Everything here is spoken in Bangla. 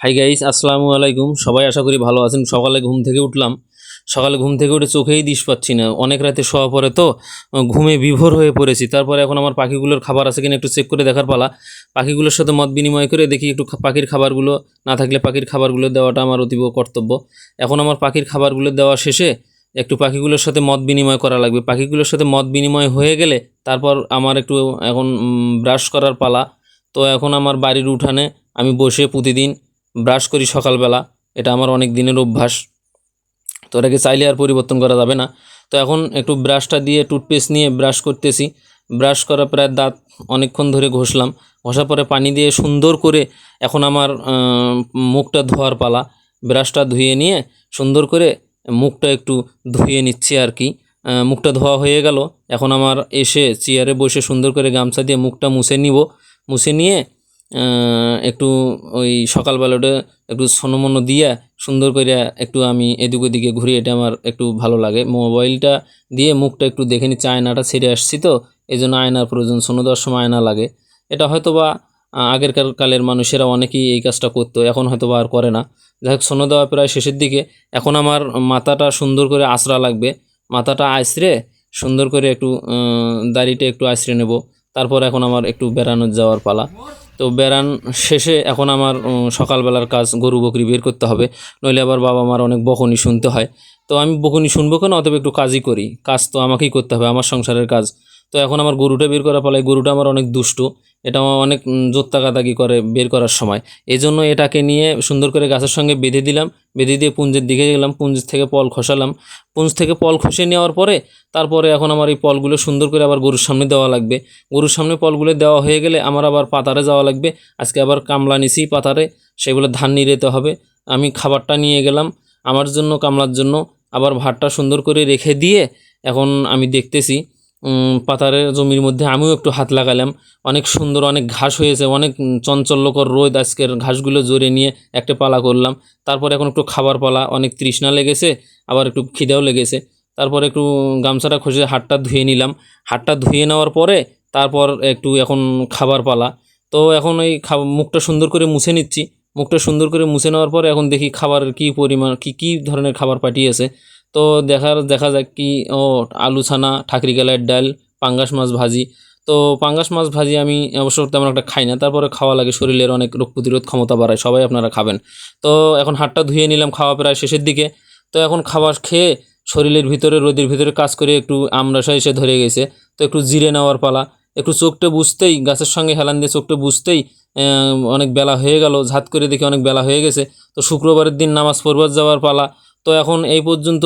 হাই গাইস আসসালামু আলাইকুম। সবাই আশা করি ভালো আছেন। সকালে ঘুম থেকে উঠলাম। সকালে ঘুম থেকে উঠে চোখেই দিশ পাচ্ছি না। অনেক রাতে শোয়া পরে তো ঘুমে বিভোর হয়ে পড়েছি। তারপরে এখন আমার পাখিগুলোর খাবার আছে কিনা একটু চেক করে দেখার পালা। পাখিগুলোর সাথে মত বিনিময় করে দেখি একটু পাখির খাবারগুলো। না থাকলে পাখির খাবারগুলো দেওয়াটা আমার অতীব কর্তব্য। এখন আমার পাখির খাবারগুলো দেওয়া শেষে একটু পাখিগুলোর সাথে মত বিনিময় করা লাগবে। পাখিগুলোর সাথে মত বিনিময় হয়ে গেলে তারপর আমার একটু এখন ব্রাশ করার পালা। তো এখন আমার বাড়ির উঠানে আমি বসে প্রতিদিন ব্রাশ করি সকালবেলা, এটা আমার অনেক দিনের অভ্যাস। তো এটাকে চাইলে আর পরিবর্তন করা যাবে না। তো এখন একটু ব্রাশটা দিয়ে টুথপেস্ট নিয়ে ব্রাশ করতেছি। ব্রাশ করা প্রায় দাঁত অনেকক্ষণ ধরে ঘষলাম। ঘষার পরে পানি দিয়ে সুন্দর করে এখন আমার মুখটা ধোয়ার পালা। ব্রাশটা ধুয়ে নিয়ে সুন্দর করে মুখটা একটু ধুয়ে নিচ্ছি আর কি। মুখটা ধোয়া হয়ে গেল। এখন আমার এসে চেয়ারে বসে সুন্দর করে গামছা দিয়ে মুখটা মুছে নিব। মুছে নিয়ে একটু ওই সকালবেলাটা একটু সনমন দিয়ে সুন্দর করে একটু আমি এদিক ওদিকে ঘুরি, এটা আমার একটু ভালো লাগে। মোবাইলটা দিয়ে মুখটা একটু দেখে নিচ্ছি আয়নাটা ছেড়ে আসছি তো এই জন্য আয়নার প্রয়োজন, সোনো দেওয়ার সময় আয়না লাগে। এটা হয়তো বা আগেরকার কালের মানুষেরা অনেকেই এই কাজটা করতো, এখন হয়তো বা আর করে না। যাই হোক, সোনো দেওয়া প্রায় শেষের দিকে। এখন আমার মাথাটা সুন্দর করে আঁচড়া লাগবে। মাথাটা আঁচড়ে সুন্দর করে একটু দাড়িটা একটু আঁচড়ে নেব। তারপর এখন আমার একটু বেড়ানো যাওয়ার পালা। তো বেড়ান শেষে এখন আমার সকালবেলার কাজ গরু বকরি বের করতে হবে। নইলে আবার বাবা মার অনেক বকনি শুনতে হয়। তো আমি বকনি শুনব কেন? অতএব একটু কাজই করি। কাজ তো আমাকেই করতে হবে, আমার সংসারের কাজ। তো এখন আমার গরুটা বের করা পালায়, গরুটা আমার অনেক দুষ্টু। এটা আমার অনেক জোত্তাকাতাকি করে বের করার সময়। এই জন্য এটাকে নিয়ে সুন্দর করে গাছের সঙ্গে বেঁধে দিলাম। বেঁধে দিয়ে পুঞ্জের দিকে গেলাম, পুঞ্জ থেকে পল খসালাম। পুঞ্জ থেকে পল খসে নেওয়ার পরে তারপরে এখন আমার এই পলগুলো সুন্দর করে আবার গরুর সামনে দেওয়া লাগবে। গরুর সামনে পলগুলো দেওয়া হয়ে গেলে আমার আবার পাতারে যাওয়া লাগবে। আজকে আবার কামলা নিছি পাতারে, সেগুলো ধান নিড়েতে হবে। আমি খাবারটা নিয়ে গেলাম আমার জন্য, কামলার জন্য। আবার ভাতটা সুন্দর করে রেখে দিয়ে এখন আমি দেখতেছি উম, পাতারের জমির মধ্যে আমিও একটু হাত লাগালাম। অনেক সুন্দর অনেক ঘাস হয়েছে অনেক চঞ্চল্যকর রোদ আজকের ঘাসগুলো জোরে নিয়ে একটা পালা করলাম। তারপর এখন একটু খাবার পালা অনেক তৃষ্ণা লেগেছে আবার একটু খিদেও লেগেছে। তারপর একটু গামছাটা খসে হাতটা ধুয়ে নিলাম। হাতটা ধুয়ে নেওয়ার পরে তারপর একটু এখন খাবার পালা। তো এখন খাব মুখটা সুন্দর করে মুছে নিচ্ছি। মুখটা সুন্দর করে মুছে নেওয়ার পরে এখন দেখি খাবারের কী পরিমাণ কী কী ধরনের খাবার পাঠিয়েছে। তো দেখার দেখা যাক কি, ও আলু ছানা, ঠাকরি গালের ডাল, পাঙ্গাস মাছ ভাজি। তো পাঙ্গাস মাছ ভাজি আমি অবশ্য তেমন একটা খাই না, তারপরে খাওয়া লাগে, শরীরের অনেক রোগ প্রতিরোধ ক্ষমতা বাড়ায়, সবাই আপনারা খাবেন। তো এখন হাতটা ধুয়ে নিলাম খাওয়া প্রায় শেষের দিকে। তো এখন খাবার খেয়ে শরীরের ভিতরে, রোদের ভিতরে কাজ করে একটু আমরাসা এসে ধরে গেছে। তো একটু জিরে নেওয়ার পালা। একটু চোখটা বুঝতেই গাছের সঙ্গে হেলান দিয়ে চোখটা বুঝতেই অনেক বেলা হয়ে গেল, ঝাত করে দেখে অনেক বেলা হয়ে গেছে। তো শুক্রবারের দিন নামাজ পড়বার যাওয়ার পালা। তো এখন এই পর্যন্ত